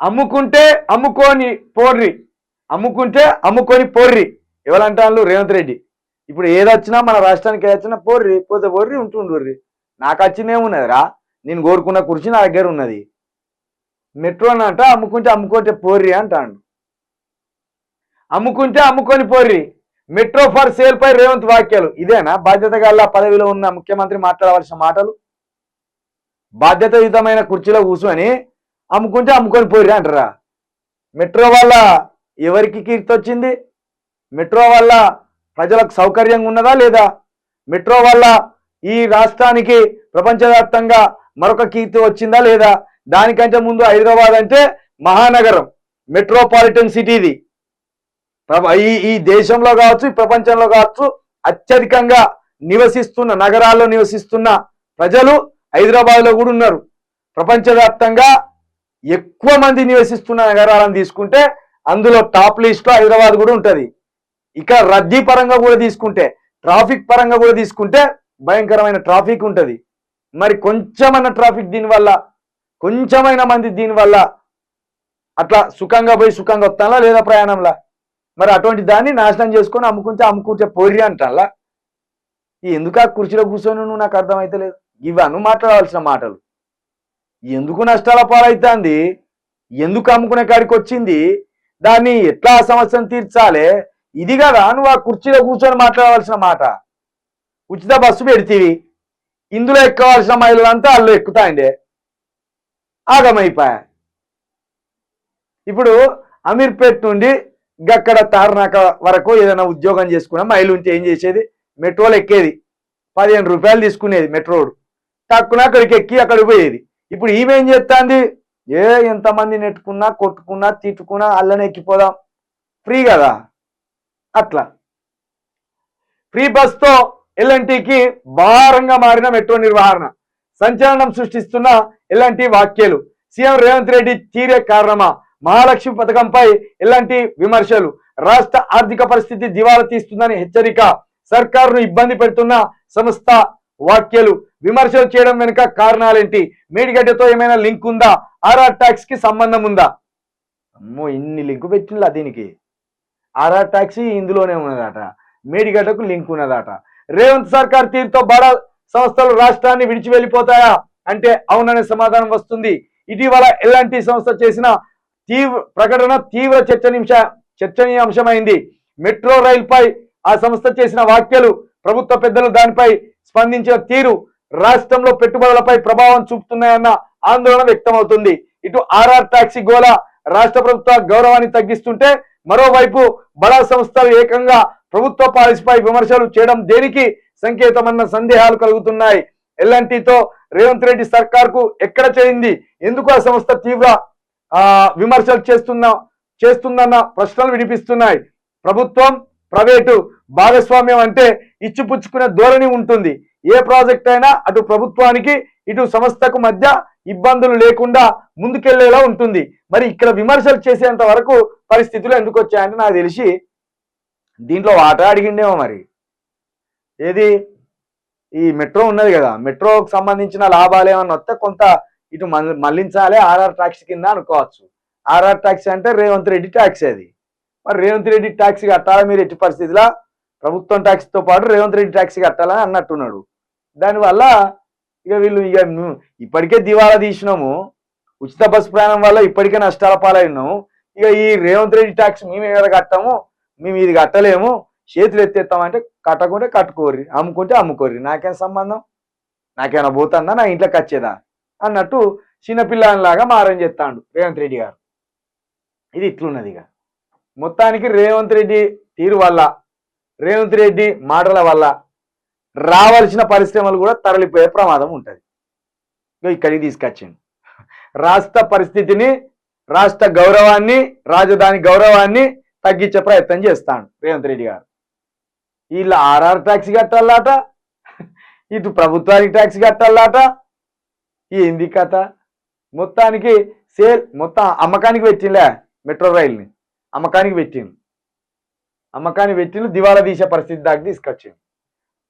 అమ్ముకుంటే అమ్ముకొని పోర్రి. అమ్ముకుంటే అమ్ముకొని పోర్రి. ఎవరంటాను రేవంత్ రెడ్డి. ఇప్పుడు ఏదొచ్చినా మన రాష్ట్రానికి ఏదొచ్చినా పోర్రి పోతే పోర్రి ఉంటుండ్రి నాకు వచ్చిందేమున్నదిరా నేను కోరుకున్న కుర్చీ నా దగ్గర ఉన్నది. మెట్రో అంట అమ్ముకుంటే అమ్ముకుంటే పోర్రి అంటాడు. అమ్ముకుంటే అమ్ముకొని పోర్రి. మెట్రో ఫర్ సేల్ పై రేవంత్ వాక్యాలు ఇదేనా? బాధ్యత పదవిలో ఉన్న ముఖ్యమంత్రి మాట్లాడవలసిన మాటలు? బాధ్యతాయుతమైన కుర్చీలో కూర్చొని అమ్ముకుంటే అమ్ముకొని పోర్రి అంటారా? మెట్రో వల్ల ఎవరికి కీర్తి వచ్చింది? మెట్రో వల్ల ప్రజలకు సౌకర్యంగా ఉన్నదా లేదా? మెట్రో వల్ల ఈ రాష్ట్రానికి ప్రపంచవ్యాప్తంగా మరొక కీర్తి వచ్చిందా లేదా? దానికంటే ముందు హైదరాబాద్ అంటే మహానగరం మెట్రోపాలిటన్ సిటీ ఇది. ఈ ఈ దేశంలో కావచ్చు ఈ ప్రపంచంలో కావచ్చు అత్యధికంగా నివసిస్తున్న నగరాల్లో నివసిస్తున్న ప్రజలు హైదరాబాద్లో కూడా ఉన్నారు. ప్రపంచవ్యాప్తంగా ఎక్కువ మంది నివసిస్తున్న నగరాలను తీసుకుంటే అందులో టాప్ లిస్ట్లో హైదరాబాద్ కూడా ఉంటుంది. ఇక రద్దీ పరంగా కూడా తీసుకుంటే ట్రాఫిక్ పరంగా కూడా తీసుకుంటే భయంకరమైన ట్రాఫిక్ ఉంటుంది. మరి కొంచెమైన ట్రాఫిక్ దీనివల్ల కొంచెమైన మంది దీనివల్ల అట్లా సుఖంగా పోయి సుఖంగా వస్తానా లేదా ప్రయాణంలా? మరి అటువంటి దాన్ని నాశనం చేసుకొని అమ్ముకుంటే అమ్ముకుంటే పోరి అంటాలా ఎందుకు ఆ కుర్చీలో కూర్చొని నువ్వు? నాకు అర్థమైతే లేదు ఇవన్నీ మాట్లాడాల్సిన మాటలు. ఎందుకు నష్టాల పాలవుతుంది ఎందుకు అమ్ముకునే కాడికి వచ్చింది? దాన్ని ఎట్లా సమస్యను తీర్చాలి? ఇది కదా నువ్వు ఆ కుర్చీలో కూర్చొని మాట్లాడవలసిన మాట. ఉచిత బస్సు పెడితీవి. ఇందులో ఎక్కవలసిన మహిళలంతా అల్లు ఎక్కుతాయండి. ఆగమైపోయా ఇప్పుడు అమీర్పేట్ నుండి గక్కడ తారనాక వరకు ఏదైనా ఉద్యోగం చేసుకున్న మైలు ఉంటే ఏం చేసేది? మెట్రోలు ఎక్కేది. పదిహేను రూపాయలు తీసుకునేది మెట్రోడు. తక్కువ అక్కడికి ఎక్కి అక్కడికి పోయేది. ఇప్పుడు ఈమెం చెప్తాంది చేస్తాంది? ఏ ఎంతమంది నెట్టుకున్నా కొట్టుకున్నా తిట్టుకున్నా అల్లనే ఎక్కిపోదాం. ఫ్రీ కదా? అట్లా. ఫ్రీ బస్తో ఎల్ఎన్టీకి భారంగా మారిన మెట్రో నిర్వహణ. సంచలనం సృష్టిస్తున్న ఎలాంటి వాక్యాలు సీఎం రేవంత్ రెడ్డి తీరే కారణమా? మహాలక్ష్మి పథకంపై ఎలాంటి విమర్శలు. రాష్ట్ర ఆర్థిక పరిస్థితి దివాలా తీస్తుందని హెచ్చరిక. సర్కారును ఇబ్బంది పెడుతున్న సంస్థ వాక్యాలు విమర్శలు చేయడం వెనుక కారణాలేంటి? మేడిగడ్డతో ఏమైనా లింక్ ఉందా? ఆర్ఆర్ ట్యాక్స్కి సంబంధం ఉందా? అమ్మో ఇన్ని లింకు పెట్టిందా దీనికి? ఆర్ఆర్ ట్యాక్సీ ఇందులోనే ఉన్నదట. మేడిగడ్డకు లింక్ ఉన్నదట. రేవంత్ సర్కార్ తీరుతో బడా సంస్థలు రాష్ట్రాన్ని విడిచి వెళ్ళిపోతాయా? అంటే అవుననే సమాధానం వస్తుంది. ఇటీవల ఎలాంటి సంస్థ చేసిన తీవ్ర ప్రకటన తీవ్ర చర్చనీయాంశ చర్చనీయాంశమైంది. మెట్రో రైల్పై ఆ సంస్థ చేసిన వ్యాఖ్యలు ప్రభుత్వ పెద్దలు దానిపై స్పందించిన తీరు రాష్ట్రంలో పెట్టుబడులపై ప్రభావం చూపుతున్నాయన్న ఆందోళన వ్యక్తమవుతుంది. ఇటు ఆర్ఆర్ టాక్సీ గోల రాష్ట్ర ప్రభుత్వ గౌరవాన్ని తగ్గిస్తుంటే మరోవైపు బడా సంస్థలు ఏకంగా ప్రభుత్వ పాలసీపై విమర్శలు చేయడం దేనికి సంకేతమన్న సందేహాలు కలుగుతున్నాయి. ఎల్ఎన్టీతో రేవంత్ రెడ్డి సర్కార్కు ఎక్కడ చేరింది? ఎందుకు ఆ సంస్థ తీవ్ర విమర్శలు చేస్తున్న చేస్తుందన్న ప్రశ్నలు వినిపిస్తున్నాయి. ప్రభుత్వం ప్రైవేటు భాగస్వామ్యం అంటే ఇచ్చిపుచ్చుకునే ధోరణి ఉంటుంది. ఏ ప్రాజెక్ట్ అయినా అటు ప్రభుత్వానికి ఇటు సంస్థకు మధ్య ఇబ్బందులు లేకుండా ముందుకెళ్ళేలా ఉంటుంది. మరి ఇక్కడ విమర్శలు చేసేంత వరకు పరిస్థితులు ఎందుకు వచ్చాయంటే నాకు తెలిసి దీంట్లో వాటా అడిగిండేమో మరి. ఏది? ఈ మెట్రో ఉన్నది కదా. మెట్రోకి సంబంధించిన లాభాలు ఏమన్నా వస్తే కొంత ఇటు మల్- మళ్ళించాలి. ఆర్ఆర్ ట్యాక్స్ కింద అనుకోవచ్చు. ఆర్ఆర్ ట్యాక్స్ అంటే రేవంత్ రెడ్డి ట్యాక్స్ అది. మరి రేవంత్ రెడ్డి ట్యాక్స్ కట్టాలా? మీరు ఎట్టి పరిస్థితిలో? ప్రభుత్వం ట్యాక్స్తో పాటు రేవంత్ రెడ్డి ట్యాక్స్ కట్టాలని అన్నట్టున్నాడు. దానివల్ల ఇక వీళ్ళు ఇక ఇప్పటికే దివాలా తీసినాము. ఉచిత బస్సు ప్రయాణం వల్ల ఇప్పటికే నష్టాల పాలైనాము. ఇక ఈ రేవంత్ రెడ్డి ట్యాక్స్ మేము ఏడ కట్టాము. మేము ఇది కట్టలేము. చేతులు ఎత్తేస్తామంటే కట్టకుంటే కట్టుకోర్రి అమ్ముకుంటే అమ్ముకోర్రి. నాకేం సంబంధం? నాకేమైనా పోతుందా? నా ఇంట్లోకి వచ్చేదా అన్నట్టు చిన్నపిల్లలాగా మారం చేస్తాడు రేవంత్ రెడ్డి గారు. ఇది ఇట్లున్నది ఇక. మొత్తానికి రేవంత్ రెడ్డి తీరు వల్ల రేవంత్ రెడ్డి మాటల వల్ల రావాల్సిన పరిశ్రమలు కూడా తరలిపోయే ప్రమాదం ఉంటుంది. ఇక్కడికి తీసుకొచ్చిండు. రాష్ట్ర పరిస్థితిని రాష్ట్ర గౌరవాన్ని రాజధాని గౌరవాన్ని తగ్గించే ప్రయత్నం చేస్తాడు రేవంత్ రెడ్డి గారు. వీళ్ళ ఆర్ఆర్ ట్యాక్స్ కట్టాలట ఇటు ప్రభుత్వానికి ట్యాక్స్ కట్టాలట ఏంది కథ? మొత్తానికి సేల్ మొత్తం అమ్మకానికి పెట్టింలే మెట్రో రైల్ని. అమ్మకానికి పెట్టిండు. అమ్మకానికి పెట్టిండు దివాలా తీసే పరిస్థితి దాకా తీసుకొచ్చిండు.